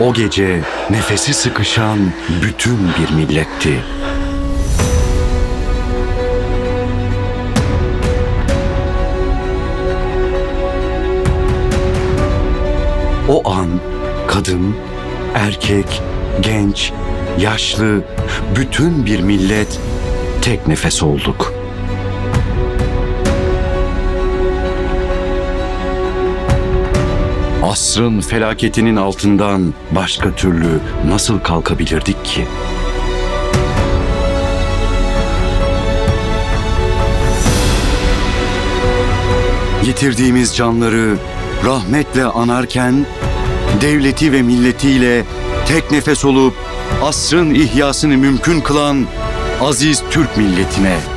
O gece nefesi sıkışan bütün bir milletti. O an kadın, erkek, genç, yaşlı, bütün bir millet tek nefes olduk. Asrın felaketinin altından başka türlü nasıl kalkabilirdik ki? Yitirdiğimiz canları rahmetle anarken devleti ve milletiyle tek nefes olup asrın ihyasını mümkün kılan aziz Türk milletine